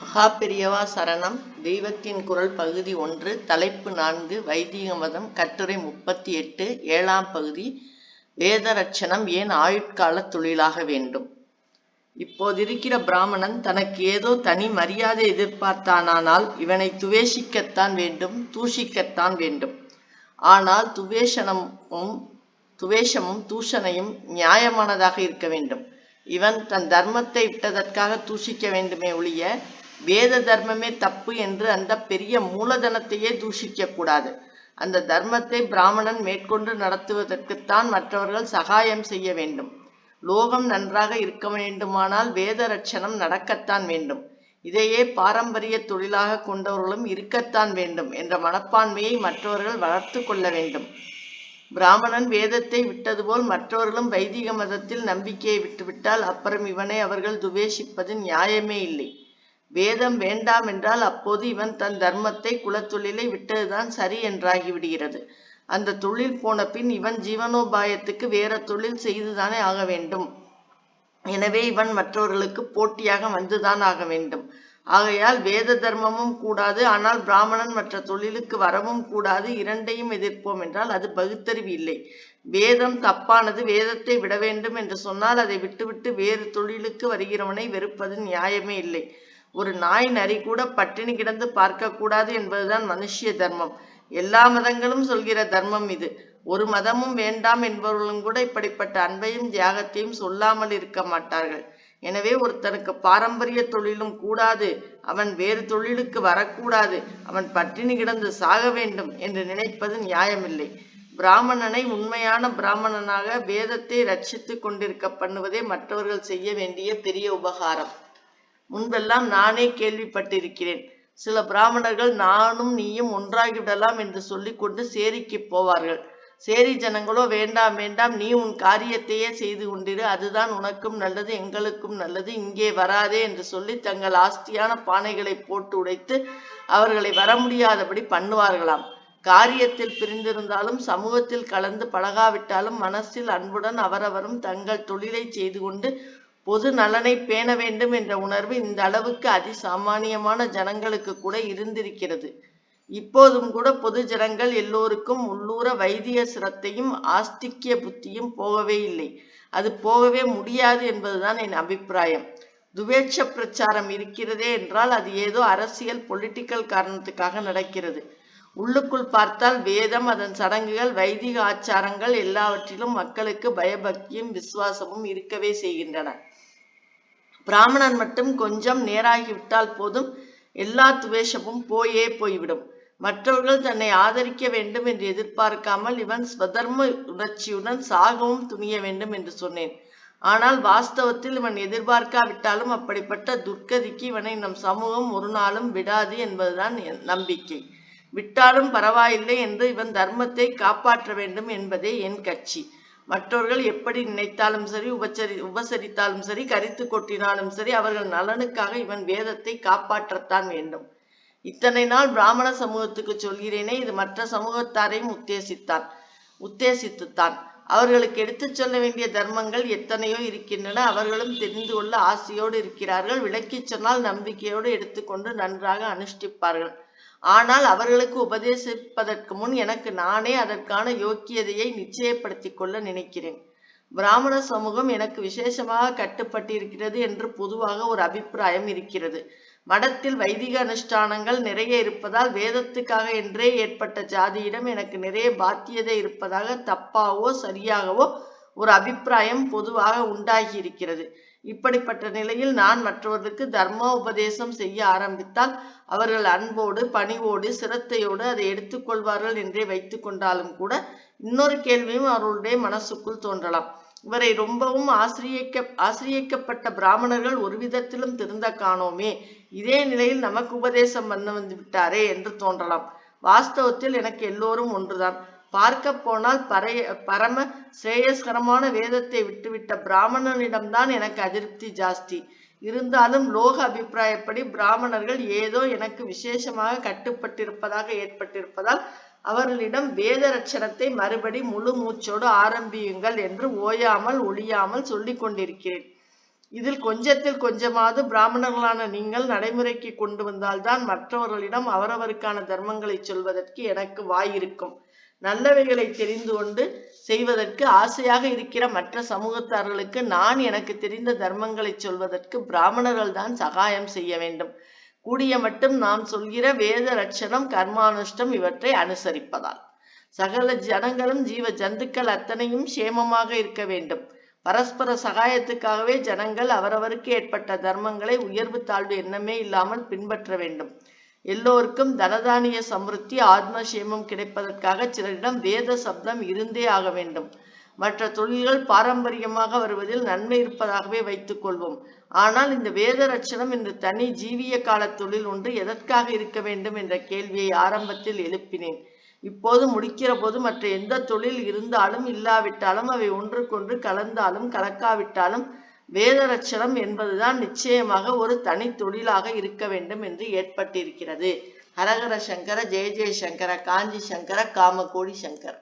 மகா பெரியவா சரணம். தெய்வத்தின் குரல் பகுதி ஒன்று தலைப்பு நான்கு வைதிக மதம் கட்டுரை முப்பத்தி எட்டு ஏழாம் பகுதி வேதரட்சணம் ஏன் ஆயுட்கால தொழிலாக வேண்டும்? இப்போதிருக்கிற பிராமணன் தனக்கு ஏதோ தனி மரியாதை எதிர்பார்த்தானால் இவனை துவேஷிக்கத்தான் வேண்டும் தூஷிக்கத்தான் வேண்டும். ஆனால் துவேஷனமும் துவேஷமும் தூஷணையும் நியாயமானதாக இருக்க வேண்டும். இவன் தன் தர்மத்தை விட்டதற்காக தூஷிக்க வேண்டுமே ஒழிய வேத தர்மமே தப்பு என்று அந்த பெரிய மூலதனத்தையே தூஷிக்க கூடாது. அந்த தர்மத்தை பிராமணன் மேற்கொண்டு நடத்துவதற்குத்தான் மற்றவர்கள் சகாயம் செய்ய வேண்டும். லோகம் நன்றாக இருக்க வேண்டுமானால் வேத ரட்சணம் நடக்கத்தான் வேண்டும். இதையே பாரம்பரிய தொழிலாக கொண்டவர்களும் இருக்கத்தான் வேண்டும் என்ற மனப்பான்மையை மற்றவர்கள் வளர்த்து கொள்ள வேண்டும். பிராமணன் வேதத்தை விட்டது போல் மற்றவர்களும் வைதிக மதத்தில் நம்பிக்கையை விட்டுவிட்டால் அப்புறம் இவனை அவர்கள் துவேஷிப்பது நியாயமே இல்லை. வேதம் வேண்டாம் என்றால் அப்போது இவன் தன் தர்மத்தை குலத்தொழிலை விட்டதுதான் சரி என்றாகிவிடுகிறது அந்த தொழில் போன பின் இவன் ஜீவனோபாயத்துக்கு வேற தொழில் செய்துதானே ஆக வேண்டும். எனவே இவன் மற்றவர்களுக்கு போட்டியாக வந்துதான் ஆக வேண்டும். ஆகையால் வேத தர்மமும் கூடாது ஆனால் பிராமணன் மற்ற தொழிலுக்கு வரவும் கூடாது இரண்டையும் எதிர்ப்போம் என்றால் அது பகுத்தறிவு இல்லை. வேதம் தப்பானது வேதத்தை விட வேண்டும் என்று சொன்னால் அதை விட்டுவிட்டு வேறு தொழிலுக்கு வருகிறவனை வெறுப்பது நியாயமே இல்லை. ஒரு நாய் நரி கூட பட்டினி கிடந்து பார்க்க கூடாது என்பதுதான் மனுஷிய தர்மம். எல்லா மதங்களும் சொல்கிற தர்மம் இது. ஒரு மதமும் வேண்டாம் என்பவர்களும் கூட இப்படிப்பட்ட அன்பையும் தியாகத்தையும் சொல்லாமல் இருக்க மாட்டார்கள். எனவே ஒருத்தனுக்கு பாரம்பரிய தொழிலும் கூடாது. அவன் வேறு தொழிலுக்கு வரக்கூடாது. அவன் பட்டினி கிடந்து சாக வேண்டும் என்று நினைப்பது நியாயமில்லை. பிராமணனை உண்மையான பிராமணனாக வேதத்தை ரட்சித்து கொண்டிருக்க பண்ணுவதே மற்றவர்கள் செய்ய வேண்டிய பெரிய உபகாரம். முன்பெல்லாம் நானே கேள்விப்பட்டிருக்கிறேன். சில பிராமணர்கள் நானும் நீயும் ஒன்றாகிவிடலாம் என்று சொல்லிக்கொண்டு சேரிக்கு போவார்கள். சேரி ஜனங்களோ வேண்டாம் வேண்டாம் நீ உன் காரியத்தையே செய்து கொண்டிரு. அதுதான் உனக்கும் நல்லது எங்களுக்கும் நல்லது. இங்கே வராதே என்று சொல்லி தங்கள் ஆஸ்தியான பானைகளை போட்டு உடைத்து அவர்களை வர முடியாதபடி பண்ணுவார்களாம். காரியத்தில் பிரிந்திருந்தாலும் சமூகத்தில் கலந்து பழகாவிட்டாலும் மனசில் அன்புடன் அவரவரும் தங்கள் தொழிலை செய்து கொண்டு பொது நலனை பேண வேண்டும் என்ற உணர்வு இந்த அளவுக்கு அதிசாமானியமான ஜனங்களுக்கு கூட இருந்திருக்கிறது. இப்போதும் கூட பொது ஜனங்கள் எல்லோருக்கும் உள்ளூர வைத்திய சிரத்தையும் ஆஸ்திக்கிய புத்தியும் போகவே இல்லை. அது போகவே முடியாது என்பதுதான் என் அபிப்பிராயம். துவேட்ச பிரச்சாரம் இருக்கிறதே என்றால் அது ஏதோ அரசியல் பொலிட்டிக்கல் காரணத்துக்காக நடக்கிறது. உள்ளுக்குள் பார்த்தால் வேதம் அதன் சடங்குகள் வைதிக ஆச்சாரங்கள் எல்லாவற்றிலும் மக்களுக்கு பயபக்தியும் விசுவாசமும் இருக்கவே செய்கின்றன. பிராமணன் மட்டும் கொஞ்சம் நேராகிவிட்டால் போதும். எல்லா துவேஷமும் போயே போய்விடும். மற்றவர்கள் தன்னை ஆதரிக்க வேண்டும் என்று எதிர்பார்க்காமல் இவன் ஸ்வதர்ம உணர்ச்சியுடன் சாகவும் துணிய வேண்டும் என்று சொன்னேன். ஆனால் வாஸ்தவத்தில் இவன் எதிர்பார்க்காவிட்டாலும் அப்படிப்பட்ட துர்க்கதிக்கு இவனை நம் சமூகம் ஒரு நாளும் விடாது என்பதுதான் என் நம்பிக்கை. விட்டாலும் பரவாயில்லை என்று இவன் தர்மத்தை காப்பாற்ற வேண்டும் என்பதே என் கட்சி. மற்றவர்கள் எப்படி நினைத்தாலும் சரி உபச்சரி உபசரித்தாலும் சரி கரித்து கொட்டினாலும் சரி அவர்கள் நலனுக்காக இவன் வேதத்தை காப்பாற்றத்தான் வேண்டும். இத்தனை நாள் பிராமண சமூகத்துக்கு சொல்கிறேனே இது மற்ற சமூகத்தாரையும் உத்தேசித்தான் உத்தேசித்துத்தான். அவர்களுக்கு எடுத்துச் சொல்ல வேண்டிய தர்மங்கள் எத்தனையோ இருக்கின்றன. அவர்களும் தெரிந்து கொள்ள ஆசையோடு இருக்கிறார்கள். விளக்கிச் சொன்னால் நம்பிக்கையோடு எடுத்துக்கொண்டு நன்றாக அனுஷ்டிப்பார்கள். ஆனால் அவர்களுக்கு உபதேசிப்பதற்கு முன் எனக்கு நானே அதற்கான யோக்கியதையை நிச்சயப்படுத்திக் கொள்ள நினைக்கிறேன். பிராமண சமூகம் எனக்கு விசேஷமாக கட்டுப்பட்டிருக்கிறது என்று பொதுவாக ஒரு அபிப்பிராயம் இருக்கிறது. மடத்தில் வைதிக அனுஷ்டானங்கள் நிறைய இருப்பதால் வேதத்துக்காக என்றே ஏற்பட்ட ஜாதியிடம் எனக்கு நிறைய பாத்தியதை இருப்பதாக தப்பாவோ சரியாகவோ ஒரு அபிப்பிராயம் பொதுவாக உண்டாகி இருக்கிறது இப்படிப்பட்ட நிலையில் நான் மற்றவர்களுக்கு தர்ம உபதேசம் செய்ய ஆரம்பித்தால் அவர்கள் அன்போடு பணிவோடு சிரத்தையோடு அதை எடுத்துக்கொள்வார்கள் என்றே வைத்துக் கொண்டாலும் கூட இன்னொரு கேள்வியும் அவர்களுடைய மனசுக்குள் தோன்றலாம். இவரை ரொம்பவும் ஆசிரியக்க ஆசிரியக்கப்பட்ட பிராமணர்கள் ஒரு விதத்திலும் திருந்த காணோமே இதே நிலையில் நமக்கு உபதேசம் பண்ண வந்து விட்டாரே என்று தோன்றலாம். வாஸ்தவத்தில் எனக்கு எல்லோரும் ஒன்றுதான். பார்க்க போனால் பரைய பரம சிரேயஸ்கரமான வேதத்தை விட்டுவிட்ட பிராமணனிடம்தான் எனக்கு அதிருப்தி ஜாஸ்தி. இருந்தாலும் லோக அபிப்பிராயப்படி பிராமணர்கள் ஏதோ எனக்கு விசேஷமாக கட்டுப்பட்டிருப்பதாக ஏற்பட்டிருப்பதால் அவர்களிடம் வேத ரட்சணத்தை மறுபடி முழு மூச்சோடு ஆரம்பியுங்கள் என்று ஓயாமல் ஒழியாமல் சொல்லி கொண்டிருக்கிறேன். இதில் கொஞ்சத்தில் கொஞ்சமாவது பிராமணர்களான நீங்கள் நடைமுறைக்கு கொண்டு வந்தால்தான் மற்றவர்களிடம் அவரவருக்கான தர்மங்களை சொல்வதற்கு எனக்கு வாய் இருக்கும். நல்லவைகளை தெரிந்து கொண்டு செய்வதற்கு ஆசையாக இருக்கிற மற்ற சமூகத்தார்களுக்கு நான் எனக்கு தெரிந்த தர்மங்களை சொல்வதற்கு பிராமணர்கள் தான் சகாயம் செய்ய வேண்டும். கூடிய மட்டும் நாம் சொல்கிற வேத ரட்சணம் கர்மானுஷ்டம் இவற்றை அனுசரிப்பதால். சகல ஜனங்களும் ஜீவ ஜந்துக்கள் அத்தனையும் சேமமாக இருக்க வேண்டும். பரஸ்பர சகாயத்துக்காகவே ஜனங்கள் அவரவருக்கு ஏற்பட்ட தர்மங்களை உயர்வு தாழ்வு எண்ணமே இல்லாமல் பின்பற்ற வேண்டும். எல்லோருக்கும் தனதானிய சமிருத்தி ஆத்மசேமம் கிடைப்பதற்காக சிலரிடம் வேத சப்தம் இருந்தே ஆக வேண்டும். மற்ற தொழில்கள் பாரம்பரியமாக வருவதில் நன்மை இருப்பதாகவே வைத்துக் கொள்வோம். ஆனால் இந்த வேத ரட்சணம் இந்த தனி ஜீவிய கால தொழில் ஒன்று எதற்காக இருக்க வேண்டும் என்ற கேள்வியை ஆரம்பத்தில் எழுப்பினேன். இப்போது முடிக்கிற போது மற்ற எந்த தொழில் இருந்தாலும் இல்லாவிட்டாலும் அவை ஒன்றுக்கொன்று கலந்தாலும் கலக்காவிட்டாலும் வேதரட்சணம் என்பதுதான் நிச்சயமாக ஒரு தனி தொழிலாக இருக்க வேண்டும் என்று ஏற்பட்டிருக்கிறது. ஹரஹர சங்கர ஜெய ஜெய சங்கர காஞ்சி சங்கர காமகோடி சங்கர்.